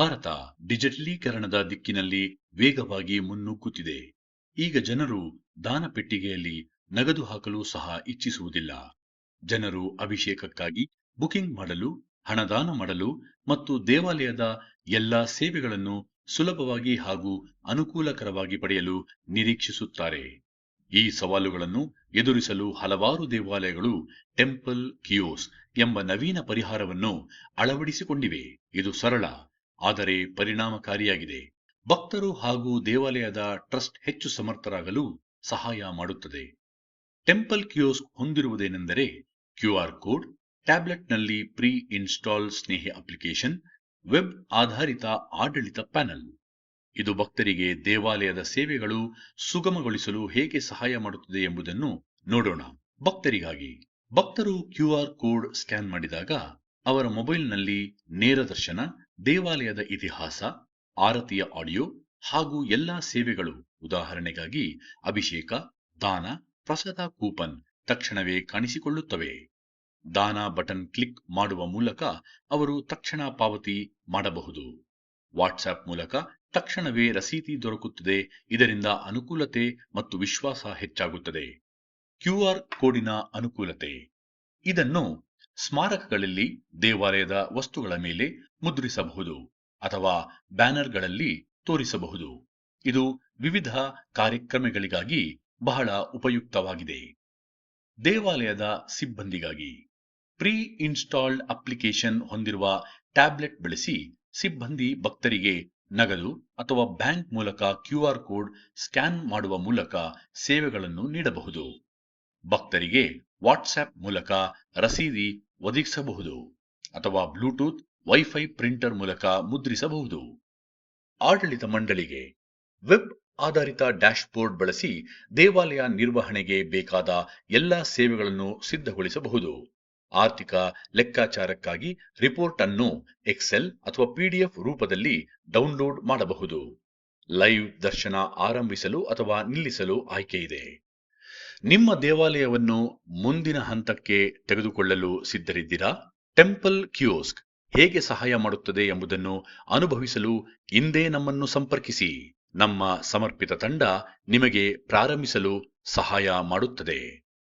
ಭಾರತ ಡಿಜಿಟಲೀಕರಣದ ದಿಕ್ಕಿನಲ್ಲಿ ವೇಗವಾಗಿ ಮುನ್ನುಗ್ಗುತ್ತಿದೆ. ಈಗ ಜನರು ದಾನ ಪೆಟ್ಟಿಗೆಯಲ್ಲಿ ನಗದು ಹಾಕಲು ಸಹ ಇಚ್ಛಿಸುವುದಿಲ್ಲ. ಜನರು ಅಭಿಷೇಕಕ್ಕಾಗಿ ಬುಕಿಂಗ್ ಮಾಡಲು, ಹಣದಾನ ಮಾಡಲು ಮತ್ತು ದೇವಾಲಯದ ಎಲ್ಲಾ ಸೇವೆಗಳನ್ನು ಸುಲಭವಾಗಿ ಹಾಗೂ ಅನುಕೂಲಕರವಾಗಿ ಪಡೆಯಲು ನಿರೀಕ್ಷಿಸುತ್ತಾರೆ. ಈ ಸವಾಲುಗಳನ್ನು ಎದುರಿಸಲು ಹಲವಾರು ದೇವಾಲಯಗಳು ಟೆಂಪಲ್ ಕಿಯೋಸ್ ಎಂಬ ನವೀನ ಪರಿಹಾರವನ್ನು ಅಳವಡಿಸಿಕೊಂಡಿವೆ. ಇದು ಸರಳ ಆದರೆ ಪರಿಣಾಮಕಾರಿಯಾಗಿದೆ. ಭಕ್ತರು ಹಾಗೂ ದೇವಾಲಯದ ಟ್ರಸ್ಟ್ ಹೆಚ್ಚು ಸಮರ್ಥರಾಗಲು ಸಹಾಯ ಮಾಡುತ್ತದೆ. ಟೆಂಪಲ್ ಕಿಯೋಸ್ಕ್ ಹೊಂದಿರುವುದೇನೆಂದರೆ ಕ್ಯೂಆರ್ ಕೋಡ್, ಟ್ಯಾಬ್ಲೆಟ್ನಲ್ಲಿ ಪ್ರೀ ಇನ್ಸ್ಟಾಲ್ ಸ್ನೇಹಿ ಅಪ್ಲಿಕೇಶನ್, ವೆಬ್ ಆಧಾರಿತ ಆಡಳಿತ ಪ್ಯಾನೆಲ್. ಇದು ಭಕ್ತರಿಗೆ ದೇವಾಲಯದ ಸೇವೆಗಳು ಸುಗಮಗೊಳಿಸಲು ಹೇಗೆ ಸಹಾಯ ಮಾಡುತ್ತದೆ ಎಂಬುದನ್ನು ನೋಡೋಣ. ಭಕ್ತರಿಗಾಗಿ. ಭಕ್ತರು ಕ್ಯೂಆರ್ ಕೋಡ್ ಸ್ಕ್ಯಾನ್ ಮಾಡಿದಾಗ ಅವರ ಮೊಬೈಲ್ನಲ್ಲಿ ನೇರ ದರ್ಶನ ದೇವಾಲಯದ ಇತಿಹಾಸ, ಆರತಿಯ ಆಡಿಯೋ ಹಾಗೂ ಎಲ್ಲಾ ಸೇವೆಗಳು. ಉದಾಹರಣೆಗಾಗಿ ಅಭಿಷೇಕ, ದಾನ, ಪ್ರಸಾದ ಕೂಪನ್ ತಕ್ಷಣವೇ ಕಾಣಿಸಿಕೊಳ್ಳುತ್ತವೆ. ದಾನ ಬಟನ್ ಕ್ಲಿಕ್ ಮಾಡುವ ಮೂಲಕ ಅವರು ತಕ್ಷಣ ಪಾವತಿ ಮಾಡಬಹುದು. ವಾಟ್ಸ್ಆಪ್ ಮೂಲಕ ತಕ್ಷಣವೇ ರಸೀತಿ ದೊರಕುತ್ತದೆ. ಇದರಿಂದ ಅನುಕೂಲತೆ ಮತ್ತು ವಿಶ್ವಾಸ ಹೆಚ್ಚಾಗುತ್ತದೆ. ಕ್ಯೂಆರ್ ಕೋಡಿನ ಅನುಕೂಲತೆ. ಇದನ್ನು ಸ್ಮಾರಕಗಳಲ್ಲಿ ದೇವಾಲಯದ ವಸ್ತುಗಳ ಮೇಲೆ ಮುದ್ರಿಸಬಹುದು ಅಥವಾ ಬ್ಯಾನರ್ಗಳಲ್ಲಿ ತೋರಿಸಬಹುದು. ಇದು ವಿವಿಧ ಕಾರ್ಯಕ್ರಮಗಳಿಗಾಗಿ ಬಹಳ ಉಪಯುಕ್ತವಾಗಿದೆ. ದೇವಾಲಯದ ಸಿಬ್ಬಂದಿಗಾಗಿ ಪ್ರೀ ಇನ್ಸ್ಟಾಲ್ಡ್ ಅಪ್ಲಿಕೇಶನ್ ಹೊಂದಿರುವ ಟ್ಯಾಬ್ಲೆಟ್ ಬಳಸಿ ಸಿಬ್ಬಂದಿ ಭಕ್ತರಿಗೆ ನಗದು ಅಥವಾ ಬ್ಯಾಂಕ್ ಮೂಲಕ ಕ್ಯೂಆರ್ ಕೋಡ್ ಸ್ಕ್ಯಾನ್ ಮಾಡುವ ಮೂಲಕ ಸೇವೆಗಳನ್ನು ನೀಡಬಹುದು. ಭಕ್ತರಿಗೆ ವಾಟ್ಸ್ಆಪ್ ಮೂಲಕ ರಸೀದಿ ಒದಗಿಸಬಹುದು ಅಥವಾ ಬ್ಲೂಟೂತ್ ವೈಫೈ ಪ್ರಿಂಟರ್ ಮೂಲಕ ಮುದ್ರಿಸಬಹುದು. ಆಡಳಿತ ಮಂಡಳಿಗೆ ವೆಬ್ ಆಧಾರಿತ ಡ್ಯಾಶ್ಬೋರ್ಡ್ ಬಳಸಿ ದೇವಾಲಯ ನಿರ್ವಹಣೆಗೆ ಬೇಕಾದ ಎಲ್ಲ ಸೇವೆಗಳನ್ನು ಸಿದ್ಧಗೊಳಿಸಬಹುದು. ಆರ್ಥಿಕ ಲೆಕ್ಕಾಚಾರಕ್ಕಾಗಿ ರಿಪೋರ್ಟ್ ಅನ್ನು ಎಕ್ಸೆಲ್ ಅಥವಾ ಪಿಡಿಎಫ್ ರೂಪದಲ್ಲಿ ಡೌನ್ಲೋಡ್ ಮಾಡಬಹುದು. ಲೈವ್ ದರ್ಶನ ಆರಂಭಿಸಲು ಅಥವಾ ನಿಲ್ಲಿಸಲು ಆಯ್ಕೆ ಇದೆ ನಿಮ್ಮ ದೇವಾಲಯವನ್ನು ಮುಂದಿನ ಹಂತಕ್ಕೆ ತೆಗೆದುಕೊಳ್ಳಲು ಸಿದ್ಧರಿದ್ದೀರಾ? ಟೆಂಪಲ್ ಕ್ಯೂಸ್ಕ್ ಹೇಗೆ ಸಹಾಯ ಮಾಡುತ್ತದೆ ಎಂಬುದನ್ನು ಅನುಭವಿಸಲು ಇಂದೇ ನಮ್ಮನ್ನು ಸಂಪರ್ಕಿಸಿ. ನಮ್ಮ ಸಮರ್ಪಿತ ತಂಡ ನಿಮಗೆ ಪ್ರಾರಂಭಿಸಲು ಸಹಾಯ ಮಾಡುತ್ತದೆ.